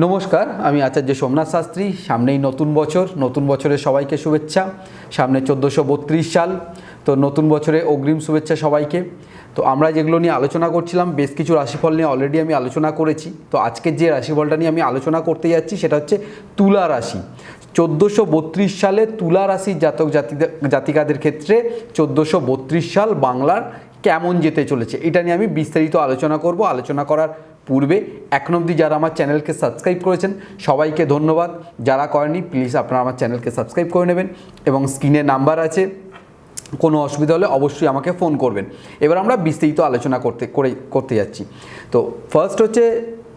নমস্কার, আমি আচার্য সোমনাথ শাস্ত্রী। সামনেই নতুন বছর, নতুন বছরে সবাইকে শুভেচ্ছা। সামনে চোদ্দোশো বত্রিশ সাল, তো নতুন বছরে অগ্রিম শুভেচ্ছা সবাইকে। তো আমরা যেগুলো নিয়ে আলোচনা করছিলাম, বেশ কিছু রাশিফল নিয়ে অলরেডি আমি আলোচনা করেছি। তো আজকের যে রাশিফলটা নিয়ে আমি আলোচনা করতে যাচ্ছি, সেটা হচ্ছে তুলা রাশি। চোদ্দোশো বত্রিশ সালে তুলা রাশির জাতক জাতিকাদের ক্ষেত্রে চোদ্দোশো বত্রিশ সাল বাংলার কেমন যেতে চলেছে, এটা নিয়ে আমি বিস্তারিত আলোচনা করব। আলোচনা করার পূর্বে এখন অবধি যারা আমার চ্যানেলকে সাবস্ক্রাইব করেছেন, সবাইকে ধন্যবাদ। যারা করেনি প্লিজ আপনারা আমার চ্যানেলকে সাবস্ক্রাইব করে নেবেন এবং স্ক্রিনে নাম্বার আছে, কোনো অসুবিধা হলে অবশ্যই আমাকে ফোন করবেন। এবার আমরা বিস্তারিত আলোচনা করতে, করে, করতে যাচ্ছি। তো ফার্স্ট হচ্ছে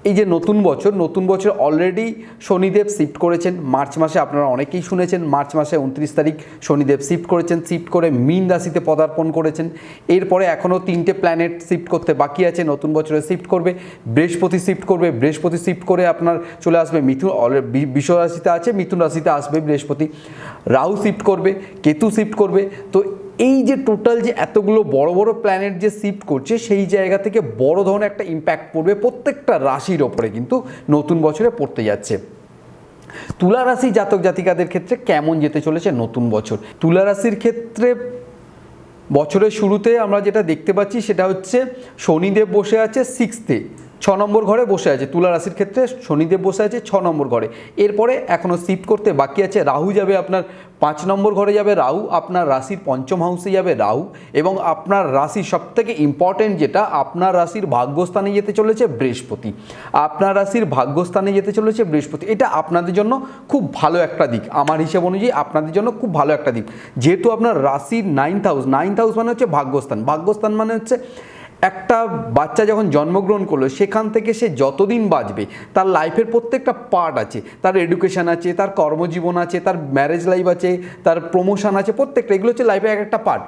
এই যে নতুন বছর নতুন বছর অলরেডি শনিদেব শিফট করেছেন। মার্চ মাসে আপনারা অনেকেই শুনেছেন, মার্চ মাসে উনত্রিশ তারিখ শনিদেব শিফট করেছেন শিফট করে মিন রাশিতে পদার্পণ করেছেন। এরপরে এখনও তিনটে প্ল্যানেট শিফট করতে বাকি আছে, নতুন বছরে শিফট করবে, বৃহস্পতি শিফট করবে, বৃহস্পতি শিফট করে আপনার চলে আসবে মিথুন বিশ্ব রাশিতে আছে, মিথুন রাশিতে আসবে বৃহস্পতি। রাহু শিফট করবে, কেতু শিফট করবে, তো এই যে টোটাল যে এতগুলো বড় বড় প্ল্যানেট যে শিফট করছে, সেই জায়গা থেকে বড় ধরনের একটা ইম্প্যাক্ট পড়বে প্রত্যেকটা রাশির ওপরে কিন্তু নতুন বছরে পড়তে যাচ্ছে। তুলা রাশি জাতক জাতিকাদের ক্ষেত্রে কেমন যেতে চলেছে নতুন বছর? তুলা রাশির ক্ষেত্রে বছরের শুরুতে আমরা যেটা দেখতে পাচ্ছি সেটা হচ্ছে শনিদেব বসে আছে সিক্সথে ছ নম্বর ঘরে বসে আছে। তুলা রাশির ক্ষেত্রে শনিদেব বসে আছে ছ নম্বর ঘরে। এরপরে এখনও শিফট করতে বাকি আছে। রাহু যাবে আপনার পাঁচ নম্বর ঘরে যাবে রাহু, আপনার রাশির পঞ্চম হাউসে যাবে রাহু এবং আপনার রাশির সবথেকে ইম্পর্টেন্ট যেটা, আপনার রাশির ভাগ্যস্থানে যেতে চলেছে বৃহস্পতি। আপনার রাশির ভাগ্যস্থানে যেতে চলেছে বৃহস্পতি। এটা আপনাদের জন্য খুব ভালো একটা দিক। আমার হিসেব অনুযায়ী আপনাদের জন্য খুব ভালো একটা দিক। যেহেতু আপনার রাশির নাইন্থ হাউস নাইন্থ হাউস মানে হচ্ছে ভাগ্যস্থান। ভাগ্যস্থান মানে হচ্ছে একটা বাচ্চা যখন জন্মগ্রহণ করল, সেখান থেকে সে যতদিন বাঁচবে, তার লাইফের প্রত্যেকটা পার্ট আছে। তার এডুকেশান আছে, তার কর্মজীবন আছে, তার ম্যারেজ লাইফ আছে, তার প্রমোশন আছে, প্রত্যেকটা, এগুলো হচ্ছে লাইফের এক একটা পার্ট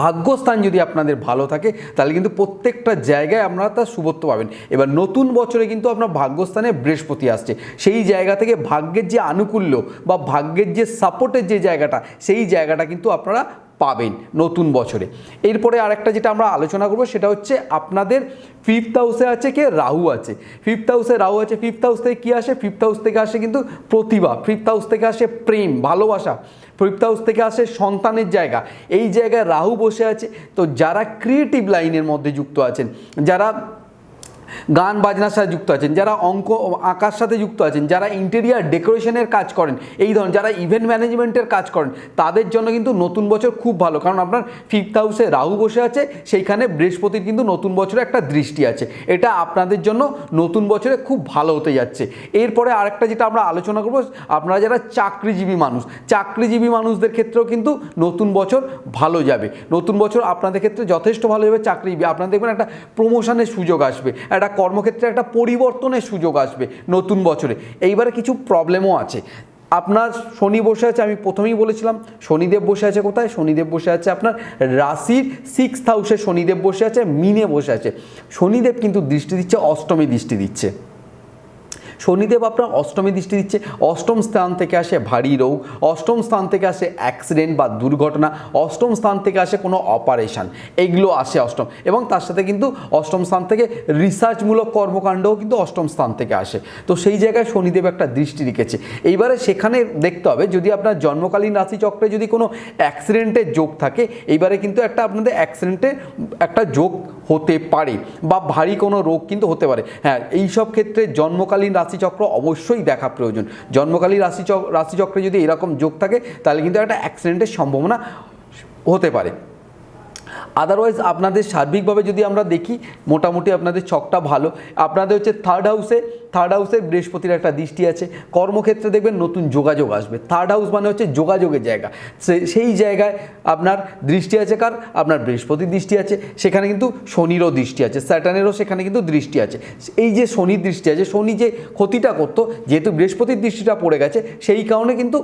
ভাগ্যস্থান যদি আপনাদের ভালো থাকে, তাহলে কিন্তু প্রত্যেকটা জায়গায় আপনারা তার শুভত্ব পাবেন। এবার নতুন বছরে কিন্তু আপনার ভাগ্যস্থানে বৃহস্পতি আসছে। সেই জায়গা থেকে ভাগ্যের যে আনুকূল্য বা ভাগ্যের যে সাপোর্টের যে জায়গাটা, সেই জায়গাটা কিন্তু আপনারা পাবেন নতুন বছরে। এরপরে আরেকটা যেটা আমরা আলোচনা করব, সেটা হচ্ছে আপনাদের ফিফথ হাউসে আছে কে? রাহু আছে। ফিফথ হাউসে রাহু আছে ফিফথ হাউস থেকে কী আসে? ফিফথ হাউস থেকে আসে কিন্তু প্রতিভা ফিফথ হাউস থেকে আসে প্রেম, ভালোবাসা ফিফথ হাউস থেকে আসে সন্তানের জায়গা। এই জায়গায় রাহু বসে আছে। তো যারা ক্রিয়েটিভ লাইনের মধ্যে যুক্ত আছেন, যারা গান বাজনার সাথে যুক্ত আছেন, যারা অঙ্ক আঁকার সাথে যুক্ত আছেন, যারা ইন্টেরিয়ার ডেকোরেশনের কাজ করেন, এই ধরনের যারা ইভেন্ট ম্যানেজমেন্টের কাজ করেন, তাদের জন্য কিন্তু নতুন বছর খুব ভালো। কারণ আপনার ফিফথ হাউসে রাহু বসে আছে, সেইখানে বৃহস্পতির কিন্তু নতুন বছরে একটা দৃষ্টি আছে। এটা আপনাদের জন্য নতুন বছরে খুব ভালো হতে যাচ্ছে। এরপরে আরেকটা যেটা আমরা আলোচনা করব, আপনারা যারা চাকরিজীবী মানুষ, চাকরিজীবী মানুষদের ক্ষেত্রেও কিন্তু নতুন বছর ভালো যাবে। নতুন বছর আপনাদের ক্ষেত্রে যথেষ্ট ভালো যাবে চাকরিজীবী। আপনারা দেখবেন একটা প্রমোশনের সুযোগ আসবে একটা কর্মক্ষেত্রে একটা পরিবর্তনের সুযোগ আসবে নতুন বছরে। এইবারে কিছু প্রবলেমও আছে। আপনার শনি বসে আছে, আমি প্রথমেই বলেছিলাম, শনিদেব বসে আছে কোথায়? শনিদেব বসে আছে আপনার রাশির সিক্স হাউসে শনিদেব বসে আছে, মিনে বসে আছে। শনিদেব কিন্তু দৃষ্টি দিচ্ছে, অষ্টমী দৃষ্টি দিচ্ছে। শনিদেব আপনার অষ্টমী দৃষ্টি দিচ্ছে, অষ্টম স্থান থেকে আসে ভারী রোগ, অষ্টম স্থান থেকে আসে অ্যাক্সিডেন্ট বা দুর্ঘটনা, অষ্টম স্থান থেকে আসে কোনো অপারেশান এগুলো আসে অষ্টম। এবং তার সাথে কিন্তু অষ্টম স্থান থেকে রিসার্চমূলক কর্মকাণ্ডও কিন্তু অষ্টম স্থান থেকে আসে। তো সেই জায়গায় শনিদেব একটা দৃষ্টি রেখেছে। এইবারে সেখানে দেখতে হবে, যদি আপনার জন্মকালীন রাশিচক্রে যদি কোনো অ্যাক্সিডেন্টের যোগ থাকে, এইবারে কিন্তু একটা আপনাদের অ্যাক্সিডেন্টের একটা যোগ হতে পারে বা ভারী কোনো রোগ কিন্তু হতে পারে। হ্যাঁ এই সব ক্ষেত্রে জন্মকালীন রাশিচক্র অবশ্যই দেখা প্রয়োজন। জন্মকালীন রাশিচক্র রাশিচক্রে যদি এরকম যোগ থাকে, তাহলে কিন্তু একটা অ্যাক্সিডেন্টের সম্ভাবনা হতে পারে। আদারওয়াইজ আপনাদের সার্বিকভাবে যদি আমরা দেখি, মোটামুটি আপনাদের ছকটা ভালো। আপনাদের হচ্ছে থার্ড হাউসে থার্ড হাউসে বৃহস্পতির একটা দৃষ্টি আছে। কর্মক্ষেত্রে দেখবেন নতুন যোগাযোগ আসবে। থার্ড হাউস মানে হচ্ছে যোগাযোগের জায়গা। সেই জায়গায় আপনার দৃষ্টি আছে কার? আপনার বৃহস্পতির দৃষ্টি আছে। সেখানে কিন্তু শনিরও দৃষ্টি আছে। স্যাটার্নেরও সেখানে কিন্তু দৃষ্টি আছে। এই যে শনির দৃষ্টি আছে, শনি যে ক্ষতিটা করতো, যেহেতু বৃহস্পতির দৃষ্টিটা পড়ে গেছে, সেই কারণে কিন্তু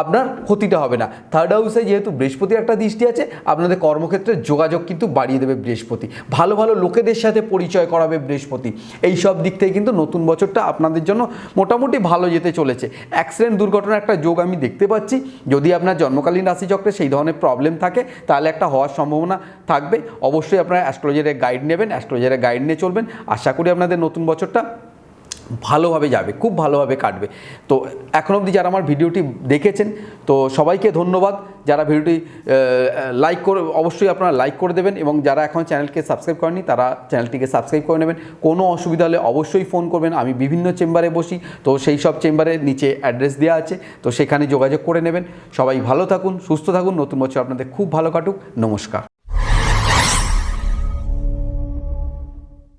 আপনার ক্ষতিটা হবে না। থার্ড হাউসে যেহেতু বৃহস্পতির একটা দৃষ্টি আছে, আপনাদের কর্মক্ষেত্রে যোগাযোগ কিন্তু বাড়িয়ে দেবে বৃহস্পতি। ভালো ভালো লোকেদের সাথে পরিচয় করাবে বৃহস্পতি। এই সব দিক থেকে কিন্তু নতুন বছরটা আপনাদের জন্য মোটামুটি ভালো যেতে চলেছে। অ্যাক্সিডেন্ট দুর্ঘটনার একটা যোগ আমি দেখতে পাচ্ছি। যদি আপনার জন্মকালীন রাশিচক্রে সেই ধরনের প্রবলেম থাকে, তাহলে একটা হওয়ার সম্ভাবনা থাকবে। অবশ্যই আপনারা অ্যাস্ট্রোলজারের গাইড নেবেন অ্যাস্ট্রোলজারের গাইড নিয়ে চলবেন। আশা করি আপনাদের নতুন বছরটা ভালোভাবে যাবে, খুব ভালোভাবে কাটবে। তো এখন অবধি যারা আমার ভিডিওটি দেখেছেন, তো সবাইকে ধন্যবাদ। যারা ভিডিওটি লাইক করে, অবশ্যই আপনারা লাইক করে দেবেন এবং যারা এখন চ্যানেলকে সাবস্ক্রাইব করেনি তারা চ্যানেলটিকে সাবস্ক্রাইব করে নেবেন। কোনো অসুবিধা হলে অবশ্যই ফোন করবেন। আমি বিভিন্ন চেম্বারে বসি, তো সেই সব চেম্বারের নিচে অ্যাড্রেস দেওয়া আছে, তো সেখানে যোগাযোগ করে নেবেন। সবাই ভালো থাকুন, সুস্থ থাকুন। নতুন বছর আপনাদের খুব ভালো কাটুক। নমস্কার।